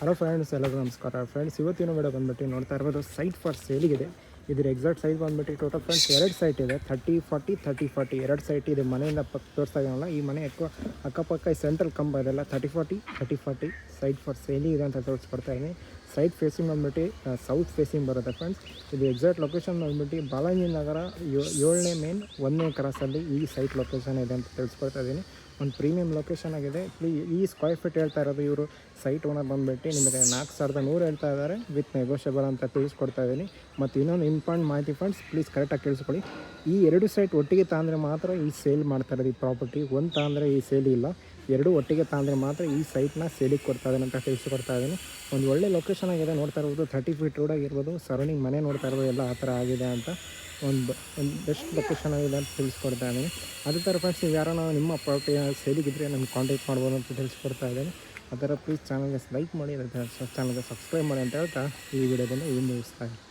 Hello friends ಎಲ್ಲರಿಗೂ ನಮಸ್ಕಾರ. Friends ಇವತ್ತಿನ ವಿಡಿಯೋ ಬಂದ್ಬಿಟ್ಟು ನೋಡ್ತಾ ಇರ್ಬೋದು ಸೈಟ್ ಫಾರ್ ಸೇಲಿಗಿದೆ ಇದ್ರ ಎಕ್ಸಾಕ್ಟ್ ಸೈಜ್ ಬಂದ್ಬಿಟ್ಟು ಟೋಟಲ್ ಫ್ರೆಂಡ್ಸ್ ಎರಡು ಸೈಟ್ ಇದೆ ಥರ್ಟಿ ಫಾರ್ಟಿ ಥರ್ಟಿ ಫಾರ್ಟಿ ಎರಡು ಸೈಟ್ ಇದೆ, ಮನೆಯಿಂದ ಪಕ್ಕ ತೋರಿಸ್ತಾ ಈ ಮನೆ ಅಕ್ಕ ಅಕ್ಕಪಕ್ಕ ಈ ಸೆಂಟ್ರಲ್ ಕಂಬ ಇದೆಲ್ಲ thirty forty thirty forty site for ಸೇಲಿ ಇದೆ ಅಂತ ತೋರಿಸ್ಕೊಡ್ತಾ ಇದ್ದೀನಿ ಸೈಟ್ ಫೇಸಿಂಗ್ ಬಂದ್ಬಿಟ್ಟು ಸೌತ್ ಫೇಸಿಂಗ್ ಬರುತ್ತೆ ಫ್ರೆಂಡ್ಸ್ ಇದು ಎಕ್ಸಾಕ್ಟ್ ಲೊಕೇಶನ್ ಬಂದ್ಬಿಟ್ಟು, ಬಾಲಾಜಿ ನಗರ ಏಳನೇ ಮೇನ್ ಒಂದನೇ ಕ್ರಾಸಲ್ಲಿ ಈ ಸೈಟ್ ಲೊಕೇಶನ್ ಇದೆ ಅಂತ ತಿಳಿಸ್ಕೊಡ್ತಾ ಇದ್ದೀನಿ. ಒಂದು ಪ್ರೀಮಿಯಂ ಲೊಕೇಶನ್ ಆಗಿದೆ. ಪ್ಲೀ ಈ ಸ್ಕ್ವೇರ್ ಫೀಟ್ ಹೇಳ್ತಾ ಇರೋದು ಇವರು. ಸೈಟ್ ಓನರ್ ಬಂದ್ಬಿಟ್ಟು ನಿಮಗೆ ನಾಲ್ಕು ಸಾವಿರದ ನೂರು ಹೇಳ್ತಾ ಇದ್ದಾರೆ ವಿತ್ ನೆಗೋಷಿಯಬಲ್ ಅಂತ ತಿಳಿಸ್ಕೊಡ್ತಾ ಇದ್ದೀನಿ. ಮತ್ತು ಇನ್ನೊಂದು ಇಂಪಾರ್ಟೆಂಟ್ ಮಾಹಿತಿ ಫ್ರೆಂಡ್ಸ್ ಪ್ಲೀಸ್ ಕರೆಕ್ಟಾಗಿ ಕೇಳಿಸ್ಕೊಳ್ಳಿ. ಈ ಎರಡು ಸೈಟ್ ಒಟ್ಟಿಗೆ ತಾಂದರೆ ಮಾತ್ರ ಈ ಸೇಲ್ ಮಾಡ್ತಾ ಇರೋದು ಈ ಪ್ರಾಪರ್ಟಿ ಒಂದು ತಾಂದರೆ ಈ ಸೇಲ್ ಇಲ್ಲ. ಎರಡು ಒಟ್ಟಿಗೆ ತಾಂದರೆ ಮಾತ್ರ ಈ ಸೈಟ್ನ ಸೇಲಿಗೆ ಕೊಡ್ತಾ ಇದ್ದೀನಿ ಅಂತ ತಿಳಿಸ್ಕೊಡ್ತಾ ಇದ್ದೀನಿ. ಒಂದು ಒಳ್ಳೆ ಲೊಕೇಶನ್ ಆಗಿದೆ, ನೋಡ್ತಾ ಇರ್ಬೋದು. ಥರ್ಟಿ ಫೀಟ್ ರೋಡ್ ಆಗಿರ್ಬೋದು. ಸರೌಂಡಿಂಗ್ ಮನೆ ನೋಡ್ತಾ ಇರ್ಬೋದು. ಎಲ್ಲ ಆ ಥರ ಆಗಿದೆ ಅಂತ ಒಂದು ಒಂದು ಬೆಸ್ಟ್ ಲೊಕೇಶನ್ ಆಗಿದೆ ಅಂತ ತಿಳಿಸ್ಕೊಡ್ತಾ ಇದ್ದೀನಿ. ಅದೇ ಥರ ಫ್ರೆಂಡ್ಸ್ ನೀವು ಯಾರೋ ನಿಮ್ಮ ಪ್ರಾಪರ್ಟಿ ಸೇಲಿಗಿದ್ರೆ ನಮ್ಗೆ ಕಾಂಟ್ಯಾಕ್ಟ್ ಮಾಡ್ಬೋದು ಅಂತ ತಿಳಿಸ್ಕೊಡ್ತಾ ಇದ್ದೀನಿ. ಆ ಥರ ಪ್ಲೀಸ್ ಚಾನಲ್ಗೆ ಲೈಕ್ ಮಾಡಿ ಚಾನಲ್ಗೆ ಸಬ್ಸ್ಕ್ರೈಬ್ ಮಾಡಿ ಅಂತ ಹೇಳ್ತಾ ಈ ವಿಡಿಯೋದಲ್ಲಿ ಇಲ್ಲಿ ಮುಗಿಸ್ತಾ ಇದ್ದೀನಿ.